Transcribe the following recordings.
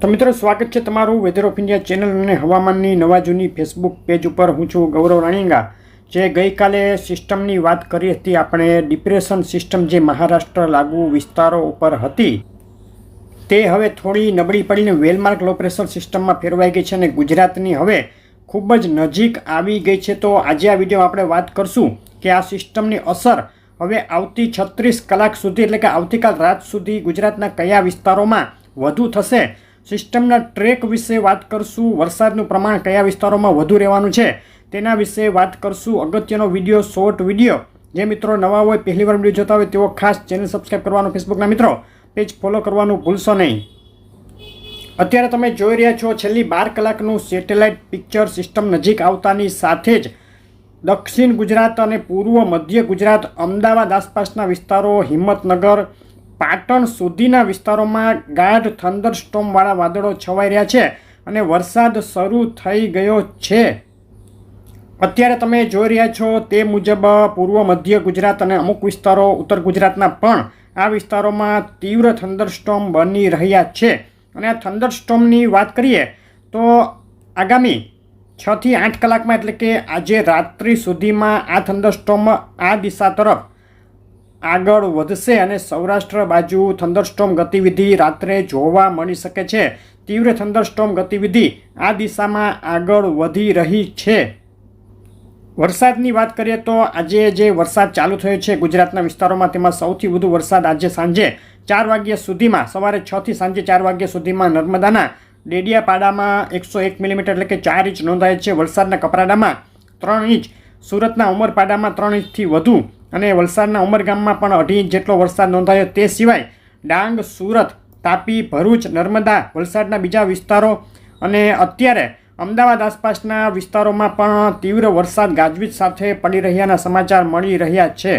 તો મિત્રો, સ્વાગત છે તમારું વેધર ઓફ ઇન્ડિયા ચેનલ અને હવામાનની નવા જૂની ફેસબુક પેજ ઉપર. હું છું ગૌરવ રાણીંગા. જે ગઈકાલે સિસ્ટમની વાત કરી હતી, આપણે ડિપ્રેશન સિસ્ટમ જે મહારાષ્ટ્ર લાગુ વિસ્તારો ઉપર હતી, તે હવે થોડી નબળી પડીને વેલમાર્ક લો પ્રેશર સિસ્ટમમાં ફેરવાઈ ગઈ છે અને ગુજરાતની હવે ખૂબ જ નજીક આવી ગઈ છે. તો આજે આ વીડિયો આપણે વાત કરશું કે આ સિસ્ટમની અસર હવે આવતી છત્રીસ કલાક સુધી, એટલે કે આવતીકાલ રાત સુધી ગુજરાતના કયા વિસ્તારોમાં વધુ થશે? સિસ્ટમના ટ્રેક વિશે વાત કરશું. વરસાદનું પ્રમાણ કયા વિસ્તારોમાં વધુ રહેવાનું છે તેના વિશે વાત કરશું. અગત્યનો વીડિયો, શોર્ટ વીડિયો. જે મિત્રો નવા હોય પહેલી વાર વીડિયો જોતા હોય, તેઓ ખાસ ચેનલ સબસ્ક્રાઈબ કરવાનું ફેસબુકના મિત્રો પેજ ફોલો કરવાનું ભૂલશો નહીં. અત્યારે તમે જોઈ રહ્યા છો, છેલ્લી બાર કલાકનું સેટેલાઇટ પિક્ચર સિસ્ટમ નજીક આવતાની સાથે જ દક્ષિણ ગુજરાત અને પૂર્વ મધ્ય ગુજરાત, અમદાવાદ આસપાસના વિસ્તારો, હિંમતનગર પાટણ સુધીના વિસ્તારોમાં ગાઢ થંડરસ્ટોમવાળા વાદળો છવાઈ રહ્યા છે અને વરસાદ શરૂ થઈ ગયો છે. અત્યારે તમે જોઈ રહ્યા છો તે મુજબ પૂર્વ મધ્ય ગુજરાત અને અમુક વિસ્તારો ઉત્તર ગુજરાતના પણ આ વિસ્તારોમાં તીવ્ર થંડરસ્ટોમ બની રહ્યા છે. અને આ થંડરસ્ટોમની વાત કરીએ તો આગામી છથી આઠ કલાકમાં એટલે કે આજે રાત્રિ સુધીમાં આ થંડરસ્ટોમ આ દિશા તરફ આગળ વધશે અને સૌરાષ્ટ્ર બાજુ થંડરસ્ટોમ ગતિવિધિ રાત્રે જોવા મળી શકે છે. તીવ્ર થંડરસ્ટોમ ગતિવિધિ આ દિશામાં આગળ વધી રહી છે. વરસાદની વાત કરીએ તો આજે જે વરસાદ ચાલુ થયો છે ગુજરાતના વિસ્તારોમાં, તેમાં સૌથી વધુ વરસાદ આજે સાંજે ચાર વાગ્યા સુધીમાં, સવારે છથી સાંજે ચાર વાગ્યા સુધીમાં નર્મદાના ડેડિયાપાડામાં એકસો એક મિલીમીટર એટલે કે ચાર ઇંચ નોંધાય છે. વલસાડના કપરાડામાં ત્રણ ઇંચ, સુરતના ઉમરપાડામાં ત્રણ ઇંચથી વધુ અને વલસાડના ઉમરગામમાં પણ અઢી ઇંચ જેટલો વરસાદ નોંધાયો તે સિવાય ડાંગ, સુરત, તાપી, ભરૂચ, નર્મદા, વલસાડના બીજા વિસ્તારો અને અત્યારે અમદાવાદ આસપાસના વિસ્તારોમાં પણ તીવ્ર વરસાદ ગાજવીજ સાથે પડી રહ્યાના સમાચાર મળી રહ્યા છે.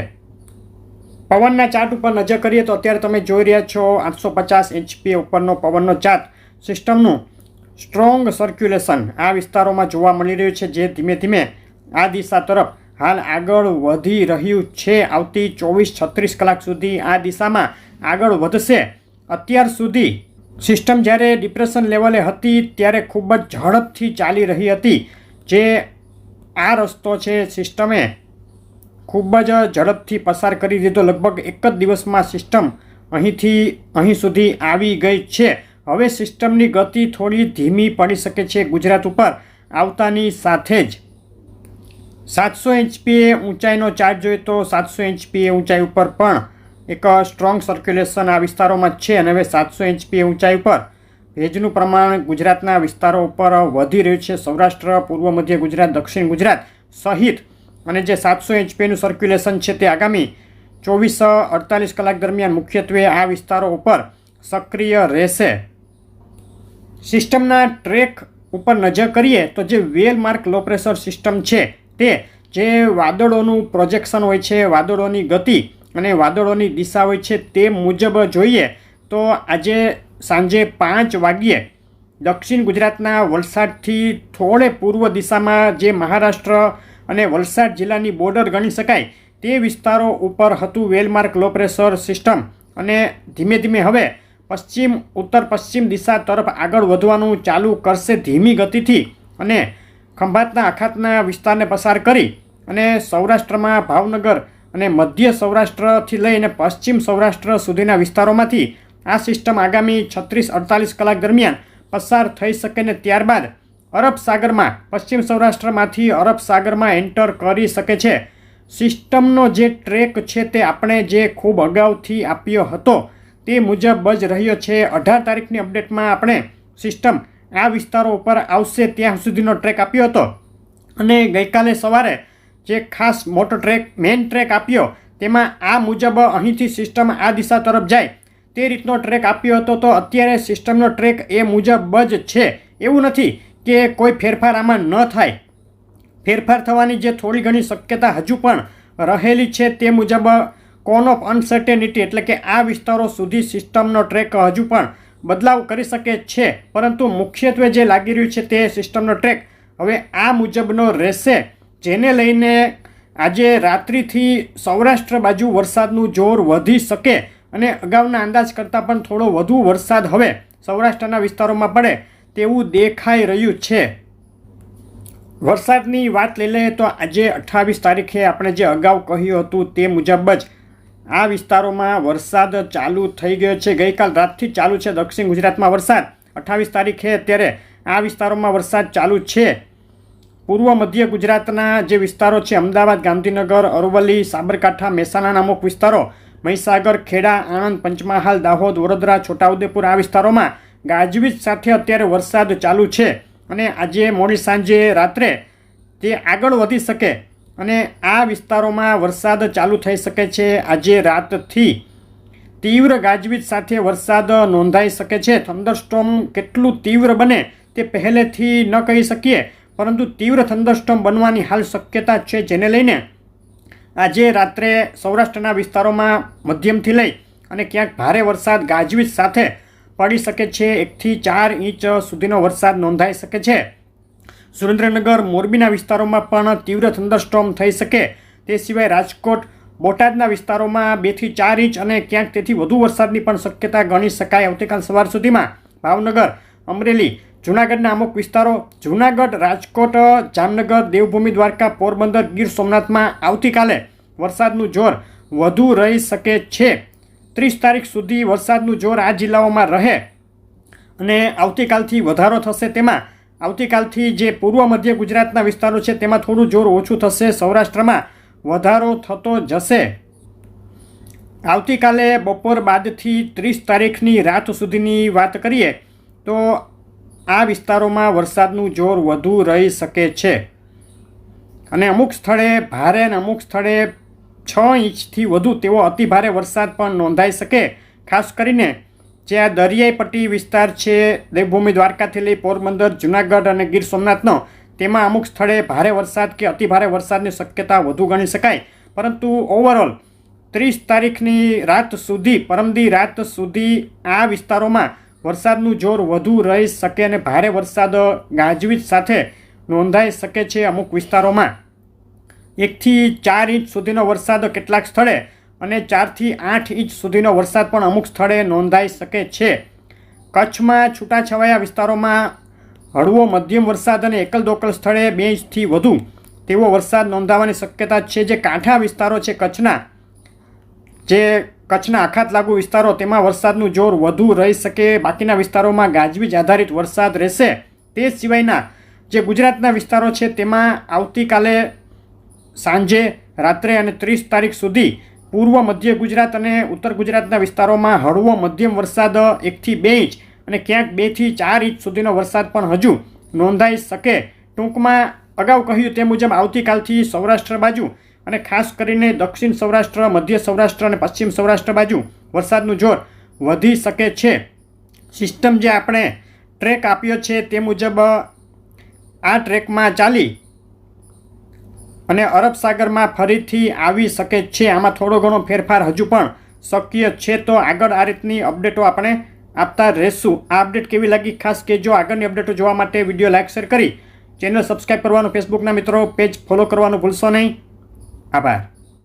પવનના ચાર્ટ ઉપર નજર કરીએ તો અત્યારે તમે જોઈ રહ્યા છો આઠસો પચાસ એચપી ઉપરનો પવનનો ચાર્ટ. સિસ્ટમનું સ્ટ્રોંગ સર્ક્યુલેશન આ વિસ્તારોમાં જોવા મળી રહ્યું છે જે ધીમે ધીમે આ દિશા તરફ હાલ આગળ વધી રહ્યું છે. આવતી ચોવીસ છત્રીસ કલાક સુધી આ દિશામાં આગળ વધશે. અત્યાર સુધી સિસ્ટમ જ્યારે ડિપ્રેશન લેવલે હતી ત્યારે ખૂબ જ ઝડપથી ચાલી રહી હતી. જે આ રસ્તો છે સિસ્ટમે ખૂબ જ ઝડપથી પસાર કરી દીધો. લગભગ એક જ દિવસમાં સિસ્ટમ અહીંથી અહીં સુધી આવી ગઈ છે. હવે સિસ્ટમની ગતિ થોડી ધીમી પડી શકે છે ગુજરાત ઉપર આવતાની સાથે જ. સાતસો એચપીએ ઊંચાઈનો ચાર્જ જોઈએ તો સાતસો એચપીએ ઊંચાઈ ઉપર પણ એક સ્ટ્રોંગ સર્ક્યુલેશન આ વિસ્તારોમાં છે અને હવે સાતસો એચપી ઊંચાઈ ઉપર ભેજનું પ્રમાણ ગુજરાતના વિસ્તારો ઉપર વધી રહ્યું છે. સૌરાષ્ટ્ર, પૂર્વ મધ્ય ગુજરાત, દક્ષિણ ગુજરાત સહિત અને જે સાતસો એચપીનું સર્ક્યુલેશન છે તે આગામી ચોવીસ, અડતાલીસ કલાક દરમિયાન મુખ્યત્વે આ વિસ્તારો ઉપર સક્રિય રહેશે. સિસ્ટમના ટ્રેક ઉપર નજર કરીએ તો જે well marked low pressure system છે તે જે વાદળોનું પ્રોજેક્શન હોય છે, વાદળોની ગતિ અને વાદળોની દિશા હોય છે તે મુજબ જોઈએ તો આજે સાંજે પાંચ વાગ્યે દક્ષિણ ગુજરાતના વલસાડથી થોડે પૂર્વ દિશામાં જે મહારાષ્ટ્ર અને વલસાડ જિલ્લાની બોર્ડર ગણી શકાય તે વિસ્તારો ઉપર હતું વેલમાર્ક લો પ્રેશર સિસ્ટમ અને ધીમે ધીમે હવે પશ્ચિમ, ઉત્તર પશ્ચિમ દિશા તરફ આગળ વધવાનું ચાલુ કરશે ધીમી ગતિથી અને ખંભાતના અખાતના વિસ્તારને પસાર કરી અને સૌરાષ્ટ્રમાં ભાવનગર અને મધ્ય સૌરાષ્ટ્રથી લઈને પશ્ચિમ સૌરાષ્ટ્ર સુધીના વિસ્તારોમાંથી આ સિસ્ટમ આગામી છત્રીસ અડતાલીસ કલાક દરમિયાન પસાર થઈ શકે ને ત્યારબાદ અરબ સાગરમાં, પશ્ચિમ સૌરાષ્ટ્રમાંથી અરબ સાગરમાં એન્ટર કરી શકે છે. સિસ્ટમનો જે ટ્રેક છે તે આપણે જે ખૂબ અગાઉથી આપ્યો હતો તે મુજબ જ રહ્યો છે. અઢાર તારીખની અપડેટમાં આપણે સિસ્ટમ આ વિસ્તારો ઉપર આવશે ત્યાં સુધીનો ટ્રેક આપ્યો હતો. અને ગઈકાલે સવારે જે ખાસ મોટો ટ્રેક મેઇન ટ્રેક આપ્યો, તેમાં આ મુજબ અહીંથી સિસ્ટમ આ દિશા તરફ જાય. તે રીતનો ટ્રેક આપ્યો હતો તો અત્યારે સિસ્ટમનો ટ્રેક એ મુજબ જ છે. એવું નથી કે કોઈ ફેરફાર આમાં ન થાય. ફેરફાર થવાની જે થોડી ઘણી શક્યતા હજુ પણ રહેલી છે તે મુજબ કોન ઓફ અનસર્ટેનિટી એટલે કે આ વિસ્તારો સુધી સિસ્ટમનો ટ્રેક હજુ પણ બદલાવ કરી શકે છે. પરંતુ મુખ્યત્વે જે લાગી રહ્યું છે તે સિસ્ટમનો ટ્રેક હવે આ મુજબનો રહેશે, જેને લઈને આજે રાત્રિથી સૌરાષ્ટ્ર બાજુ વરસાદનું જોર વધી શકે અને અગાઉના અંદાજ કરતાં પણ થોડો વધુ વરસાદ હવે સૌરાષ્ટ્રના વિસ્તારોમાં પડે તેવું દેખાઈ રહ્યું છે. વરસાદની વાત લઈ લઈએ તો આજે અઠ્ઠાવીસ તારીખે આપણે જે અગાઉ કહ્યું હતું તે મુજબ જ આ વિસ્તારોમાં વરસાદ ચાલુ થઈ ગયો છે. ગઈકાલ રાતથી ચાલુ છે દક્ષિણ ગુજરાતમાં વરસાદ. અઠ્ઠાવીસ તારીખે અત્યારે આ વિસ્તારોમાં વરસાદ ચાલુ છે. પૂર્વ મધ્ય ગુજરાતના જે વિસ્તારો છે, અમદાવાદ, ગાંધીનગર, અરવલ્લી, સાબરકાંઠા મહેસાણાના અમુક વિસ્તારો, મહીસાગર, ખેડા, આણંદ, પંચમહાલ, દાહોદ, વડોદરા, છોટાઉદેપુર આ વિસ્તારોમાં ગાજવીજ સાથે અત્યારે વરસાદ ચાલુ છે. અને આજે મોડી સાંજે રાત્રે તે આગળ વધી શકે અને આ વિસ્તારોમાં વરસાદ ચાલુ થઈ શકે છે. આજે રાતથી તીવ્ર ગાજવીજ સાથે વરસાદ નોંધાઈ શકે છે. થંડરસ્ટોમ કેટલું તીવ્ર બને તે પહેલેથી ન કહી શકીએ, પરંતુ તીવ્ર થંડરસ્ટોમ બનવાની હાલ શક્યતા છે જેને લઈને આજે રાત્રે સૌરાષ્ટ્રના વિસ્તારોમાં મધ્યમથી લઈ અને ક્યાંક ભારે વરસાદ ગાજવીજ સાથે પડી શકે છે. એકથી ચાર ઇંચ સુધીનો વરસાદ નોંધાઈ શકે છે. સુરેન્દ્રનગર, મોરબીના વિસ્તારોમાં પણ તીવ્ર થંડરસ્ટોમ થઈ શકે. તે સિવાય રાજકોટ, બોટાદના વિસ્તારોમાં બેથી ચાર ઇંચ અને ક્યાંક તેથી વધુ વરસાદની પણ શક્યતા ગણી શકાય આવતીકાલ સવાર સુધીમાં. ભાવનગર, અમરેલી, જૂનાગઢના અમુક વિસ્તારો, જૂનાગઢ, રાજકોટ, જામનગર, દેવભૂમિ, દ્વારકા, પોરબંદર, ગીર સોમનાથમાં આવતીકાલે વરસાદનું જોર વધુ રહી શકે છે. ત્રીસ તારીખ સુધી વરસાદનું જોર આ જિલ્લાઓમાં રહે અને આવતીકાલથી વધારો થશે તેમાં આવતીકાલથી જે પૂર્વ મધ્ય ગુજરાતના વિસ્તારો છે, તેમાં થોડું જોર ઓછું થશે. સૌરાષ્ટ્રમાં વધારો થતો જશે. આવતીકાલે બપોર બાદથી ત્રીસ તારીખની રાત સુધીની વાત કરીએ, તો આ વિસ્તારોમાં વરસાદનું જોર વધુ રહી શકે છે. અને અમુક સ્થળે ભારે અને અમુક સ્થળે છ ઇંચથી વધુ તેવો અતિભારે વરસાદ પણ નોંધાઈ શકે. ખાસ કરીને જે આ દરિયાઈ પટ્ટી વિસ્તાર છે, દેવભૂમિ દ્વારકાથી લઈ પોરબંદર, જુનાગઢ અને ગીર સોમનાથનો, તેમાં અમુક સ્થળે ભારે વરસાદ કે અતિભારે વરસાદની શક્યતા વધુ ગણી શકાય. પરંતુ ઓવરઓલ ત્રીસ તારીખની રાત સુધી, પરમદી રાત સુધી આ વિસ્તારોમાં વરસાદનું જોર વધુ રહી શકે અને ભારે વરસાદ ગાજવીજ સાથે નોંધાઈ શકે છે અમુક વિસ્તારોમાં. એકથી ચાર ઇંચ સુધીનો વરસાદ કેટલાક સ્થળે અને ચારથી આઠ ઇંચ સુધીનો વરસાદ પણ અમુક સ્થળે નોંધાઈ શકે છે. કચ્છમાં છૂટાછવાયા વિસ્તારોમાં હળવો મધ્યમ વરસાદ અને એકલ દોકલ સ્થળે બે ઇંચથી વધુ તેવો વરસાદ નોંધાવાની શક્યતા છે. જે કાંઠા વિસ્તારો છે કચ્છના, જે કચ્છના આખાત લાગુ વિસ્તારો, તેમાં વરસાદનું જોર વધુ રહી શકે. બાકીના વિસ્તારોમાં ગાજવીજ આધારિત વરસાદ રહેશે. તે સિવાયના જે ગુજરાતના વિસ્તારો છે, તેમાં આવતીકાલે સાંજે રાત્રે અને ત્રીસ તારીખ સુધી પૂર્વ મધ્ય ગુજરાત અને ઉત્તર ગુજરાતના વિસ્તારોમાં હળવો મધ્યમ વરસાદ એકથી બે ઇંચ અને ક્યાંક બેથી ચાર ઇંચ સુધીનો વરસાદ પણ હજુ નોંધાઈ શકે. ટૂંકમાં અગાઉ કહ્યું તે મુજબ આવતીકાલથી સૌરાષ્ટ્ર બાજુ અને ખાસ કરીને દક્ષિણ સૌરાષ્ટ્ર, મધ્ય સૌરાષ્ટ્ર અને પશ્ચિમ સૌરાષ્ટ્ર બાજુ વરસાદનું જોર વધી શકે છે. સિસ્ટમ જે આપણે ટ્રેક આપ્યો છે તે મુજબ આ ટ્રેકમાં ચાલી અને અરબ સાગરમાં ફરીથી આવી શકે છે. આમાં થોડો ઘણો ફેરફાર હજુ પણ શક્ય છે. તો આગળ આ રીતની અપડેટો આપણે આપતા રહેશું. આ અપડેટ કેવી લાગી? ખાસ કે જો આગળની અપડેટો જોવા માટે વીડિયો લાઇક શેર કરી. ચેનલ સબસ્ક્રાઈબ કરવાનું, ફેસબુકના મિત્રો, પેજ ફોલો કરવાનું ભૂલશો નહીં. આભાર.